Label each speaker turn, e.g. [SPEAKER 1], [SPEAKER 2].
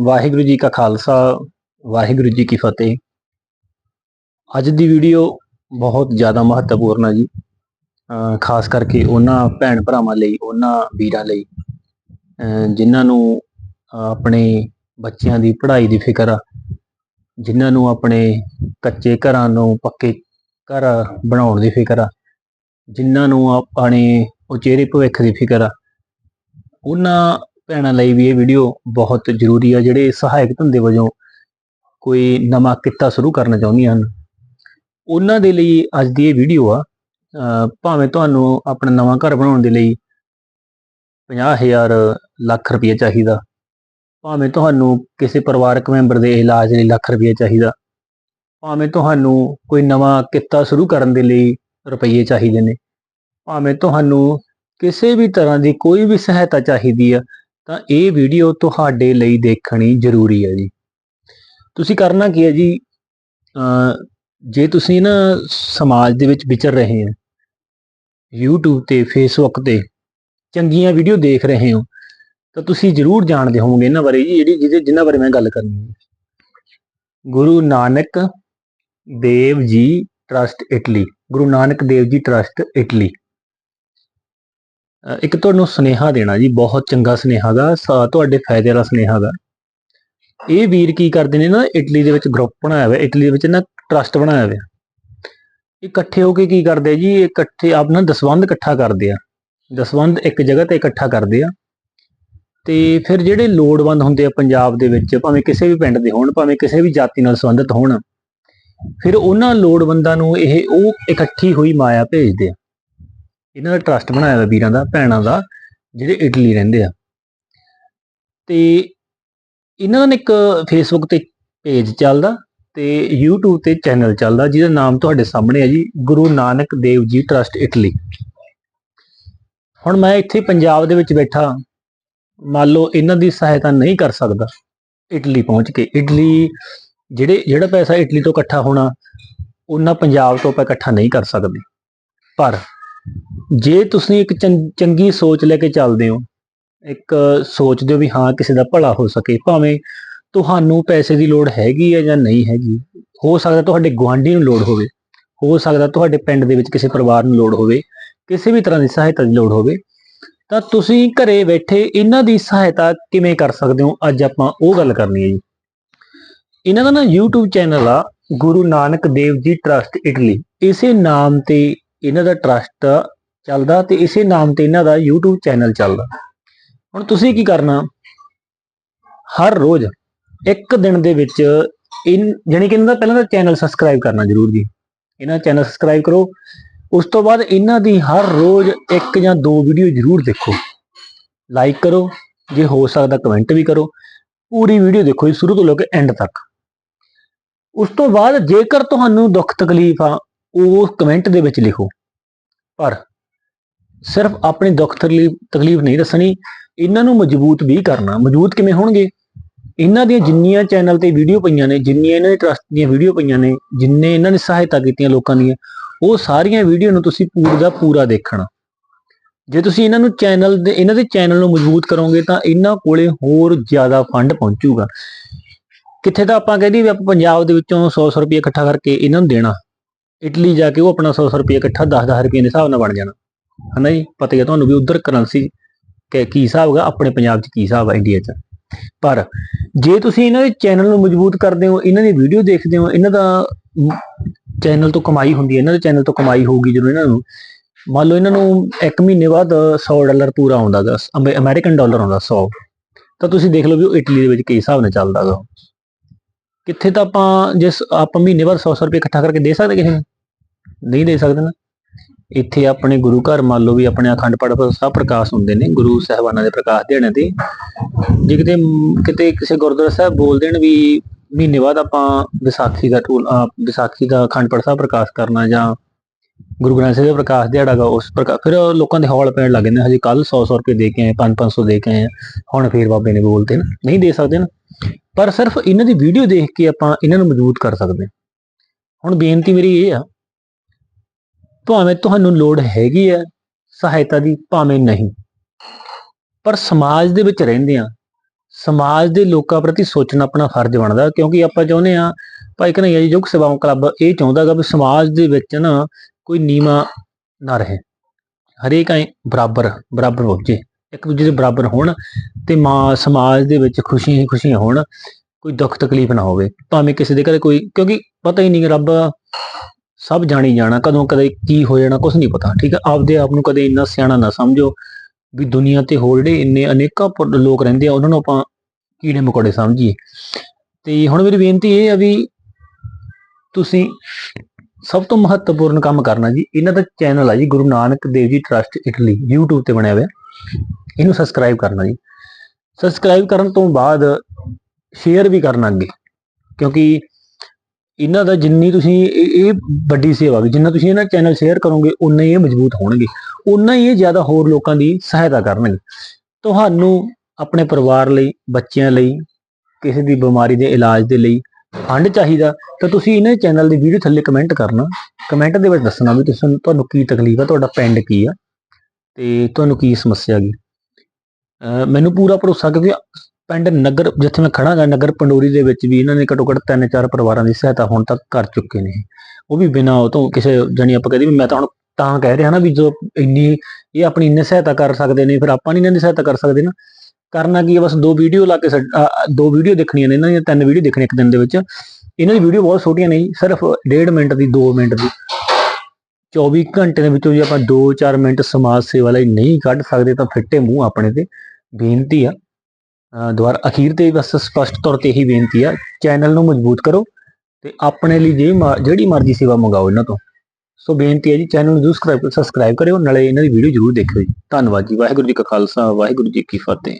[SPEAKER 1] ਵਾਹਿਗੁਰੂ ਜੀ ਕਾ ਖਾਲਸਾ, ਵਾਹਿਗੁਰੂ ਜੀ ਕੀ ਫਤਿਹ। ਅੱਜ ਦੀ ਵੀਡੀਓ ਬਹੁਤ ਜ਼ਿਆਦਾ ਮਹੱਤਵਪੂਰਨ ਹੈ ਜੀ। ਅਹ ਖਾਸ ਕਰਕੇ ਉਹਨਾਂ ਭੈਣ ਭਰਾਵਾਂ ਲਈ, ਉਹਨਾਂ ਵੀਰਾਂ ਲਈ ਅਹ ਜਿਨ੍ਹਾਂ ਨੂੰ ਆਪਣੇ ਬੱਚਿਆਂ ਦੀ ਪੜ੍ਹਾਈ ਦੀ ਫਿਕਰ ਆ, ਜਿਨ੍ਹਾਂ ਨੂੰ ਆਪਣੇ ਕੱਚੇ ਘਰਾਂ ਨੂੰ ਪੱਕੇ ਘਰ ਬਣਾਉਣ ਦੀ ਫਿਕਰ ਆ, ਜਿਨ੍ਹਾਂ ਨੂੰ ਆਪਣੇ ਉਚੇਰੇ ਭਵਿੱਖ ਦੀ ਫਿਕਰ ਆ ਉਹਨਾਂ ਭੈਣਾਂ ਲਈ ਵੀ ਇਹ ਵੀਡੀਓ ਬਹੁਤ ਜ਼ਰੂਰੀ ਆ, ਜਿਹੜੇ ਸਹਾਇਕ ਧੰਦੇ ਵਜੋਂ ਕੋਈ ਨਵਾਂ ਕਿੱਤਾ ਸ਼ੁਰੂ ਕਰਨਾ ਚਾਹੁੰਦੀਆਂ ਹਨ। ਉਹਨਾਂ ਦੇ ਲਈ ਅੱਜ ਦੀ ਇਹ ਵੀਡੀਓ ਆ ਭਾਵੇਂ ਤੁਹਾਨੂੰ ਆਪਣਾ ਨਵਾਂ ਘਰ ਬਣਾਉਣ ਦੇ ਲਈ 50000 ਲੱਖ ਰੁਪਏ ਚਾਹੀਦਾ, ਭਾਵੇਂ ਤੁਹਾਨੂੰ ਕਿਸੇ ਪਰਿਵਾਰਕ ਮੈਂਬਰ ਦੇ ਇਲਾਜ ਲਈ ਲੱਖ ਰੁਪਏ ਚਾਹੀਦਾ, ਭਾਵੇਂ ਤੁਹਾਨੂੰ ਕੋਈ ਨਵਾਂ ਕਿੱਤਾ ਸ਼ੁਰੂ ਕਰਨ ਦੇ ਲਈ ਰੁਪਏ ਚਾਹੀਦੇ ਨੇ, ਭਾਵੇਂ ਤੁਹਾਨੂੰ ਕਿਸੇ ਵੀ ਤਰ੍ਹਾਂ ਦੀ ਕੋਈ ਵੀ ਸਹਾਇਤਾ ਚਾਹੀਦੀ ਆ, ਤਾਂ ਇਹ ਵੀਡੀਓ ਤੁਹਾਡੇ ਲਈ ਦੇਖਣੀ ਜ਼ਰੂਰੀ ਹੈ ਜੀ। ਤੁਸੀਂ ਕਰਨਾ ਕੀ ਹੈ ਜੀ? ਜੇ ਤੁਸੀਂ ਨਾ ਸਮਾਜ ਦੇ ਵਿੱਚ ਵਿਚਰ ਰਹੇ ਹੋ YouTube ਤੇ, Facebook ਤੇ ਚੰਗੀਆਂ ਵੀਡੀਓ ਦੇਖ ਰਹੇ ਹੋ, ਤਾਂ ਤੁਸੀਂ ਜ਼ਰੂਰ ਜਾਣਦੇ ਹੋਵੋਗੇ ਇਹਨਾਂ ਬਾਰੇ ਜੀ, ਜਿਹੜੀ ਜਿਹਦੇ ਜਿਨ੍ਹਾਂ ਬਾਰੇ ਮੈਂ ਗੱਲ ਕਰਨੀ ਹੈ Guru Nanak Dev ji trust Italy Guru Nanak Dev ji trust Italy ਇੱਕ ਤੁਹਾਨੂੰ ਸੁਨੇਹਾ ਦੇਣਾ ਜੀ, ਬਹੁਤ ਚੰਗਾ ਸੁਨੇਹਾ ਗਾ, ਸ- ਤੁਹਾਡੇ ਫਾਇਦੇ ਵਾਲਾ ਸੁਨੇਹਾ ਗਾ। ਇਹ ਵੀਰ ਕੀ ਕਰਦੇ ਨੇ ਨਾ, ਇਟਲੀ ਦੇ ਵਿੱਚ ਗਰੁੱਪ ਬਣਾਇਆ ਹੋਇਆ, ਇਟਲੀ ਦੇ ਵਿੱਚ ਨਾ ਟਰਸਟ ਬਣਾਇਆ ਹੋਇਆ। ਇਕੱਠੇ ਹੋ ਕੇ ਕੀ ਕਰਦੇ ਆ ਜੀ ਇਹ ਇਕੱਠੇ ਆਪਣਾ ਦਸਵੰਧ ਇਕੱਠਾ ਕਰਦੇ ਆ। ਦਸਵੰਧ ਇੱਕ ਜਗ੍ਹਾ ਤੇ ਇਕੱਠਾ ਕਰਦੇ ਆ। ਤੇ ਫਿਰ ਜਿਹੜੇ ਲੋੜਵੰਦ ਹੁੰਦੇ ਆ ਪੰਜਾਬ ਦੇ ਵਿੱਚ, ਭਾਵੇਂ ਕਿਸੇ ਵੀ ਪਿੰਡ ਦੇ ਹੋਣ, ਭਾਵੇਂ ਕਿਸੇ ਵੀ ਜਾਤੀ ਨਾਲ ਸੰਬੰਧਿਤ ਹੋਣ, ਫਿਰ ਉਹਨਾਂ ਲੋੜਵੰਦਾਂ ਨੂੰ ਇਹ, ਉਹ ਇਕੱਠੀ ਹੋਈ ਮਾਇਆ ਭੇਜਦੇ ਆ। ਇਹਨਾਂ ਦਾ ਟਰਸਟ ਬਣਾਇਆ ਹੋਇਆ ਵੀਰਾਂ ਦਾ, ਭੈਣਾਂ ਦਾ, ਜਿਹੜੇ ਇਟਲੀ ਰਹਿੰਦੇ ਆ। ਤੇ ਇਹਨਾਂ ਦਾ ਇੱਕ ਫੇਸਬੁੱਕ ਤੇ ਪੇਜ ਚੱਲਦਾ ਤੇ YouTube ਤੇ ਚੈਨਲ ਚੱਲਦਾ, ਜਿਹਦਾ ਨਾਮ ਤੁਹਾਡੇ ਸਾਹਮਣੇ ਹੈ ਜੀ, ਗੁਰੂ ਨਾਨਕ ਦੇਵ ਜੀ ਟਰਸਟ ਇਟਲੀ ਹੁਣ ਮੈਂ ਇੱਥੇ ਪੰਜਾਬ ਦੇ ਵਿੱਚ ਬੈਠਾ, ਮੰਨ ਲਓ ਇਹਨਾਂ ਦੀ ਸਹਾਇਤਾ ਨਹੀਂ ਕਰ ਸਕਦਾ ਇਟਲੀ ਪਹੁੰਚ ਕੇ। ਇਟਲੀ ਜਿਹੜੇ, ਜਿਹੜਾ ਪੈਸਾ ਇਟਲੀ ਤੋਂ ਇਕੱਠਾ ਹੋਣਾ, ਉਹਨਾਂ ਪੰਜਾਬ ਤੋਂ ਆਪਾਂ ਇਕੱਠਾ ਨਹੀਂ ਕਰ ਸਕਦੇ। ਪਰ ਜੇ ਤੁਸੀਂ ਇੱਕ ਚੰ- ਚੰਗੀ ਸੋਚ ਲੈ ਕੇ ਚੱਲਦੇ ਹੋ, ਇੱਕ ਸੋਚਦੇ ਹੋ ਵੀ ਹਾਂ ਕਿਸੇ ਦਾ ਭਲਾ ਹੋ ਸਕੇ, ਭਾਵੇਂ ਤੁਹਾਨੂੰ ਪੈਸੇ ਦੀ ਲੋੜ ਹੈਗੀ ਹੈ ਜਾਂ ਨਹੀਂ ਹੈਗੀ, ਹੋ ਸਕਦਾ ਤੁਹਾਡੇ ਗੁਆਂਢੀ ਨੂੰ ਲੋੜ ਹੋਵੇ, ਹੋ ਸਕਦਾ ਤੁਹਾਡੇ ਪਿੰਡ ਦੇ ਵਿੱਚ ਕਿਸੇ ਪਰਿਵਾਰ ਨੂੰ ਲੋੜ ਹੋਵੇ, ਕਿਸੇ ਵੀ ਤਰ੍ਹਾਂ ਦੀ ਸਹਾਇਤਾ ਦੀ ਲੋੜ ਹੋਵੇ, ਤਾਂ ਤੁਸੀਂ ਘਰੇ ਬੈਠੇ ਇਹਨਾਂ ਦੀ ਸਹਾਇਤਾ ਕਿਵੇਂ ਕਰ ਸਕਦੇ ਹੋ? ਅੱਜ ਆਪਾਂ ਉਹ ਗੱਲ ਕਰਨੀ ਹੈ ਜੀ। ਇਹਨਾਂ ਦਾ ਨਾ YouTube ਚੈਨਲ ਆ, ਗੁਰੂ ਨਾਨਕ ਦੇਵ ਜੀ ਟਰਸਟ ਇਟਲੀ ਇਸੇ ਨਾਮ ਤੇ ਇਹਨਾਂ ਦਾ ਟਰਸਟ ਚੱਲਦਾ ਤੇ ਇਸੇ ਨਾਮ ਤੇ ਇਹਨਾਂ ਦਾ YouTube ਚੈਨਲ ਚੱਲਦਾ। ਹੁਣ ਤੁਸੀਂ ਕੀ ਕਰਨਾ? ਹਰ ਰੋਜ਼ ਇੱਕ ਦਿਨ ਦੇ ਵਿੱਚ ਇਨ, ਜਾਣੀ ਕਿ ਇਹਨਾਂ ਦਾ ਪਹਿਲਾਂ ਤਾਂ ਚੈਨਲ ਸਬਸਕ੍ਰਾਈਬ ਕਰਨਾ ਜ਼ਰੂਰ ਜੀ। ਇਹਨਾਂ ਦਾ ਚੈਨਲ ਸਬਸਕ੍ਰਾਈਬ ਕਰੋ। ਉਸ ਤੋਂ ਬਾਅਦ ਇਹਨਾਂ ਦੀ ਹਰ ਰੋਜ਼ ਇੱਕ ਜਾਂ ਦੋ ਵੀਡੀਓ ਜ਼ਰੂਰ ਦੇਖੋ। ਲਾਈਕ ਕਰੋ। ਜੇ ਹੋ ਸਕਦਾ ਕਮੈਂਟ ਵੀ ਕਰੋ। ਪੂਰੀ ਵੀਡੀਓ ਦੇਖੋ ਜੀ, ਸ਼ੁਰੂ ਤੋਂ ਲੈ ਕੇ ਐਂਡ ਤੱਕ। ਉਸ ਤੋਂ ਬਾਅਦ ਜੇਕਰ ਤੁਹਾਨੂੰ ਦੁੱਖ ਤਕਲੀਫ ਆ ਉਹ ਕਮੈਂਟ ਦੇ ਵਿੱਚ ਲਿਖੋ। ਪਰ ਸਿਰਫ ਆਪਣੇ ਦੁੱਖ ਤਕਲੀਫ ਤਕਲੀਫ ਨਹੀਂ ਦੱਸਣੀ, ਇਹਨਾਂ ਨੂੰ ਮਜ਼ਬੂਤ ਵੀ ਕਰਨਾ। ਮਜ਼ਬੂਤ ਕਿਵੇਂ ਹੋਣਗੇ? ਇਹਨਾਂ ਦੀਆਂ ਜਿੰਨੀਆਂ ਚੈਨਲ ਤੇ ਵੀਡੀਓ ਪਈਆਂ ਨੇ, ਜਿੰਨੀਆਂ ਇਹਨਾਂ ਦੇ ਟਰਸਟ ਦੀਆਂ ਵੀਡੀਓ ਪਈਆਂ ਨੇ, ਜਿੰਨੇ ਇਹਨਾਂ ਨੇ ਸਹਾਇਤਾ ਕੀਤੀਆਂ ਲੋਕਾਂ ਦੀਆਂ, ਉਹ ਸਾਰੀਆਂ ਵੀਡੀਓ ਨੂੰ ਤੁਸੀਂ ਪੂਰਾ ਦਾ ਪੂਰਾ ਦੇਖਣਾ। ਜੇ ਤੁਸੀਂ ਇਹਨਾਂ ਨੂੰ ਚੈਨਲ ਦੇ, ਇਹਨਾਂ ਦੇ ਚੈਨਲ ਨੂੰ ਮਜ਼ਬੂਤ ਕਰੋਗੇ, ਤਾਂ ਇਹਨਾਂ ਕੋਲੇ ਹੋਰ ਜ਼ਿਆਦਾ ਫੰਡ ਪਹੁੰਚੂਗਾ। ਕਿੱਥੇ ਤਾਂ ਆਪਾਂ ਕਹਿੰਦੇ ਵੀ ਆਪਾਂ ਪੰਜਾਬ ਦੇ ਵਿੱਚੋਂ 100-100 ਰੁਪਏ ਇਕੱਠਾ ਕਰਕੇ ਇਹਨਾਂ ਨੂੰ ਦੇਣਾ। ਇਟਲੀ ਜਾ ਕੇ ਉਹ ਆਪਣਾ 100-100 ਰੁਪਏ ਇਕੱਠਾ 10-10 ਰੁਪਏ ਦੇ ਹਿਸਾਬ ਨਾਲ ਬਣ ਜਾਣਾ। ਹਨਾ ਜੀ? ਪਤਾ ਹੀ ਹੈ ਤੁਹਾਨੂੰ ਵੀ ਉਧਰ ਕਰੰਸੀ ਕਿ ਕੀ ਹਿਸਾਬ ਹੈਗਾ, ਆਪਣੇ ਪੰਜਾਬ 'ਚ ਕੀ ਹਿਸਾਬ ਹੈ ਇੰਡੀਆ 'ਚ। ਪਰ ਜੇ ਤੁਸੀਂ ਇਹਨਾਂ ਦੇ ਚੈਨਲ ਨੂੰ ਮਜ਼ਬੂਤ ਕਰਦੇ ਹੋ, ਇਹਨਾਂ ਦੀ ਵੀਡੀਓ ਦੇਖਦੇ ਹੋ, ਇਹਨਾਂ ਦਾ ਚੈਨਲ ਤੋਂ ਕਮਾਈ ਹੁੰਦੀ ਹੈ, ਇਹਨਾਂ ਦੇ ਚੈਨਲ ਤੋਂ ਕਮਾਈ ਹੋਊਗੀ ਜਦੋਂ ਇਹਨਾਂ ਨੂੰ, ਮੰਨ ਲਓ ਇਹਨਾਂ ਨੂੰ ਇੱਕ ਮਹੀਨੇ ਬਾਅਦ 100 ਡਾਲਰ ਪੂਰਾ ਆਉਂਦਾ ਗਾ ਅਮੇ- ਅਮਰੀਕਨ ਡਾਲਰ ਆਉਂਦਾ 100 ਤਾਂ ਤੁਸੀਂ ਦੇਖ ਲਓ ਵੀ ਉਹ ਇਟਲੀ ਦੇ ਵਿੱਚ ਕਿਸ ਹਿਸਾਬ ਨਾਲ ਚੱਲਦਾ ਗਾ ਕਿੱਥੇ ਤਾਂ ਆਪਾਂ ਜਿਸ, ਆਪਾਂ ਮਹੀਨੇ ਬਾਅਦ 100 100 ਰੁਪਏ ਇਕੱਠਾ ਕਰਕੇ ਦੇ ਸਕਦੇ ਕਿਸੇ ਨੂੰ? ਨਹੀਂ ਦੇ ਸਕਦੇ ਨਾ। ਇੱਥੇ ਆਪਣੇ ਗੁਰੂ ਘਰ ਮੰਨ ਲਓ ਵੀ ਆਪਣੇ ਅਖੰਡ ਪਾਠ ਸਾਹਿਬ ਪ੍ਰਕਾਸ਼ ਹੁੰਦੇ ਨੇ, ਗੁਰੂ ਸਾਹਿਬਾਨਾਂ ਦੇ ਪ੍ਰਕਾਸ਼ ਦਿਹਾੜਿਆਂ ਤੇ। ਜੇ ਕਿਤੇ ਕਿਤੇ ਕਿਸੇ ਗੁਰਦੁਆਰਾ ਸਾਹਿਬ ਬੋਲ ਦੇਣ ਵੀ ਮਹੀਨੇ ਬਾਅਦ ਆਪਾਂ ਵਿਸਾਖੀ ਦਾ ਟੂਲ ਵਿਸਾਖੀ ਦਾ ਅਖੰਡ ਪਾਠ ਸਾਹਿਬ ਪ੍ਰਕਾਸ਼ ਕਰਨਾ ਜਾਂ ਗੁਰੂ ਗ੍ਰੰਥ ਸਾਹਿਬ ਦਾ ਪ੍ਰਕਾਸ਼ ਦਿਹਾੜਾ ਗਾ, ਉਸ ਪ੍ਰਕਾਰ ਫਿਰ ਲੋਕਾਂ ਦੇ ਹੌਲ ਪੈਣ ਲੱਗ ਜਾਂਦੇ ਹਜੇ ਕੱਲ 100 100 ਰੁਪਏ ਦੇ ਕੇ ਆਏ 5 500 ਦੇ ਕੇ ਆਏ, ਹੁਣ ਫੇਰ ਬਾਬੇ ਨੇ ਬੋਲਦੇ ਨਾ ਨਹੀਂ ਦੇ ਸਕਦੇ ਨਾ। ਪਰ ਸਿਰਫ ਇਹਨਾਂ ਦੀ ਵੀਡੀਓ ਦੇਖ ਕੇ ਆਪਾਂ ਇਹਨਾਂ ਨੂੰ ਮਜ਼ਬੂਤ ਕਰ ਸਕਦੇ ਹਾਂ। ਹੁਣ ਬੇਨਤੀ ਮੇਰੀ ਇਹ ਆ ਭਾਵੇਂ ਤੁਹਾਨੂੰ ਲੋੜ ਹੈਗੀ ਹੈ, ਸਹਾਇਤਾ ਦੀ ਭਾਵੇਂ ਨਹੀਂ। ਪਰ ਸਮਾਜ ਦੇ ਵਿੱਚ ਰਹਿੰਦੇ ਆ ਸਮਾਜ ਦੇ ਲੋਕਾਂ ਪ੍ਰਤੀ ਸੋਚਣਾ ਆਪਣਾ ਫਰਜ਼ ਬਣਦਾ, ਕਿਉਂਕਿ ਆਪਾਂ ਚਾਹੁੰਦੇ ਆ ਭਾਈ ਕਨਈਆ ਜੀ, ਯੁਗ ਸੇਵਾਵਾਂ ਕਲੱਬ ਇਹ ਚਾਹੁੰਦਾਗਾ ਵੀ ਸਮਾਜ ਦੇ ਵਿੱਚ ਨਾ ਕੋਈ ਨੀਵਾ ਨਾ ਰਹੇ। ਹਰੇਕ ਐ ਬਰਾਬਰ ਬਰਾਬਰ ਪਹੁੰਚੇ ਇੱਕ ਦੂਜੇ ਦੇ ਬਰਾਬਰ ਹੋਣ ਤੇ ਮਾਂ, ਸਮਾਜ ਦੇ ਵਿੱਚ ਖੁਸ਼ੀਆਂ ਹੀ ਖੁਸ਼ੀਆਂ ਹੋਣ, ਕੋਈ ਦੁੱਖ ਤਕਲੀਫ ਨਾ ਹੋਵੇ। ਭਾਵੇਂ ਕਿਸੇ ਦੇ ਘਰੇ ਕੋਈ, ਕਿਉਂਕਿ ਪਤਾ ਹੀ ਨਹੀਂ ਰੱਬ ਸਭ ਜਾਣੀ ਜਾਣਾ, ਕਦੋਂ ਕਦੇ ਕੀ ਹੋ ਜਾਣਾ ਕੁਝ ਨਹੀਂ ਪਤਾ, ਠੀਕ ਹੈ? ਆਪਦੇ ਆਪ ਨੂੰ ਕਦੇ ਇੰਨਾ ਸਿਆਣਾ ਨਾ ਸਮਝੋ ਵੀ ਦੁਨੀਆ ਤੇ ਹੋਰ ਜਿਹੜੇ ਇੰਨੇ ਅਨੇਕਾਂ ਪ- ਲੋਕ ਰਹਿੰਦੇ ਆ, ਉਹਨਾਂ ਨੂੰ ਆਪਾਂ ਕੀੜੇ ਮਕੌੜੇ ਸਮਝੀਏ। ਤੇ ਹੁਣ ਮੇਰੀ ਬੇਨਤੀ ਇਹ ਆ ਵੀ ਤੁਸੀਂ ਸਭ ਤੋਂ ਮਹੱਤਵਪੂਰਨ ਕੰਮ ਕਰਨਾ ਜੀ, ਇਹਨਾਂ ਦਾ ਚੈਨਲ ਆ ਜੀ, ਗੁਰੂ Nanak Dev ji trust Italy YouTube ਤੇ ਬਣਿਆ ਹੋਇਆ। ਇਹਨੂੰ ਸਬਸਕ੍ਰਾਈਬ ਕਰਨਾ ਜੀ। ਸਬਸਕ੍ਰਾਈਬ ਕਰਨ ਤੋਂ ਬਾਅਦ ਸ਼ੇਅਰ ਵੀ ਕਰਨਾ ਅੱਗੇ, ਕਿਉਂਕਿ ਇਹਨਾਂ ਦਾ ਜਿੰਨੀ ਤੁਸੀਂ ਇਹ ਇਹ ਵੱਡੀ ਸੇਵਾ ਵੀ, ਜਿੰਨਾ ਤੁਸੀਂ ਇਹਨਾਂ ਚੈਨਲ ਸ਼ੇਅਰ ਕਰੋਗੇ ਉਨਾ ਹੀ ਇਹ ਮਜ਼ਬੂਤ ਹੋਣਗੇ। ਉਨਾ ਹੀ ਇਹ ਜ਼ਿਆਦਾ ਹੋਰ ਲੋਕਾਂ ਦੀ ਸਹਾਇਤਾ ਕਰਨਗੇ। ਤੁਹਾਨੂੰ ਆਪਣੇ ਪਰਿਵਾਰ ਲਈ, ਬੱਚਿਆਂ ਲਈ, ਕਿਸੇ ਦੀ ਬਿਮਾਰੀ ਦੇ ਇਲਾਜ ਦੇ ਲਈ ਫੰਡ ਚਾਹੀਦਾ, ਤਾਂ ਤੁਸੀਂ ਇਹਨਾਂ ਚੈਨਲ ਦੀ ਵੀਡੀਓ ਥੱਲੇ ਕਮੈਂਟ ਕਰਨਾ। ਕਮੈਂਟ ਦੇ ਵਿੱਚ ਦੱਸਣਾ ਵੀ ਤੁਸੀਂ, ਤੁਹਾਨੂੰ ਕੀ ਤਕਲੀਫ ਆ, ਤੁਹਾਡਾ ਪਿੰਡ ਕੀ ਆ, ਤੇ ਤੁਹਾਨੂੰ ਕੀ ਸਮੱਸਿਆ ਹੈਗੀ। ਅਹ ਮੈਨੂੰ ਪੂਰਾ ਭਰੋਸਾ ਕਿਉਂਕਿ ਪਿੰਡ ਨਗਰ, ਜਿੱਥੇ ਮੈਂ ਖੜਾ ਗਾ ਨਗਰ ਪੰਡੋਰੀ ਦੇ ਵਿੱਚ ਵੀ ਇਹਨਾਂ ਨੇ ਘੱਟੋ ਘੱਟ ਤਿੰਨ ਚਾਰ ਪਰਿਵਾਰਾਂ ਦੀ ਸਹਾਇਤਾ ਹੁਣ ਤੱਕ ਕਰ ਚੁੱਕੇ ਨੇ। ਉਹ ਵੀ ਬਿਨਾਂ ਉਹ ਤੋਂ ਕਿਸੇ ਜਾਨੀ ਆਪਾਂ ਕਹਦੇ ਵੀ ਮੈਂ ਤਾਂ ਹੁਣ ਤਾਂ ਕਹਿ ਰਿਹਾ ਨਾ ਵੀ ਜੋ ਇੰਨੀ, ਇਹ ਆਪਣੀ ਇੰਨੀ ਸਹਾਇਤਾ ਕਰ ਸਕਦੇ ਨੇ, ਫਿਰ ਆਪਾਂ ਨਹੀਂ ਇਹਨਾਂ ਦੀ ਸਹਾਇਤਾ ਕਰ ਸਕਦੇ ਨਾ। ਕਰਨਾ ਕੀ ਹੈ ਬਸ ਦੋ ਵੀਡੀਓ ਲਾ ਕੇ ਦੋ ਵੀਡੀਓ ਦੇਖਣੀਆਂ ਨੇ ਇਹਨਾਂ ਦੀਆਂ, ਤਿੰਨ ਵੀਡੀਓ ਦੇਖਣੀਆਂ ਇੱਕ ਦਿਨ ਦੇ ਵਿੱਚ। ਇਹਨਾਂ ਦੀ ਵੀਡੀਓ ਬਹੁਤ ਛੋਟੀਆਂ ਨੇ ਸਿਰਫ 1.5 ਮਿੰਟ ਦੀ 2 ਮਿੰਟ ਦੀ। 24 ਘੰਟੇ ਦੇ ਵਿੱਚੋਂ ਜੇ ਆਪਾਂ 2-4 ਮਿੰਟ ਸਮਾਜ ਸੇਵਾ ਲਈ ਨਹੀਂ ਕੱਢ ਸਕਦੇ ਤਾਂ ਫਿੱਟੇ ਮੂੰਹ ਆਪਣੇ ਤੇ। ਬੇਨਤੀ ਆ ਅਹ ਦੁਬਾਰਾ ਅਖੀਰ ਤੇ ਬਸ ਸਪਸ਼ਟ ਤੌਰ ਤੇ ਇਹੀ ਬੇਨਤੀ ਆ, ਚੈਨਲ ਨੂੰ ਮਜ਼ਬੂਤ ਕਰੋ ਤੇ ਆਪਣੇ ਲਈ ਜੇ ਮਾ- ਜਿਹੜੀ ਮਰਜ਼ੀ ਸੇਵਾ ਮੰਗਾਓ ਇਹਨਾਂ ਤੋਂ। ਸੋ ਬੇਨਤੀ ਹੈ ਜੀ, ਚੈਨਲ ਨੂੰ ਜਰੂਰ ਸਬਸਕ੍ਰਾਈਬ ਕਰਿਓ, ਨਾਲੇ ਇਹਨਾਂ ਦੀ ਵੀਡੀਓ ਜਰੂਰ ਦੇਖਿਓ ਜੀ। ਧੰਨਵਾਦ ਜੀ, ਵਾਹਿਗੁਰੂ ਜੀ ਕਾ ਖਾਲਸਾ, ਵਾਹਿਗੁਰੂ ਜੀ ਕੀ ਫਤਿਹ।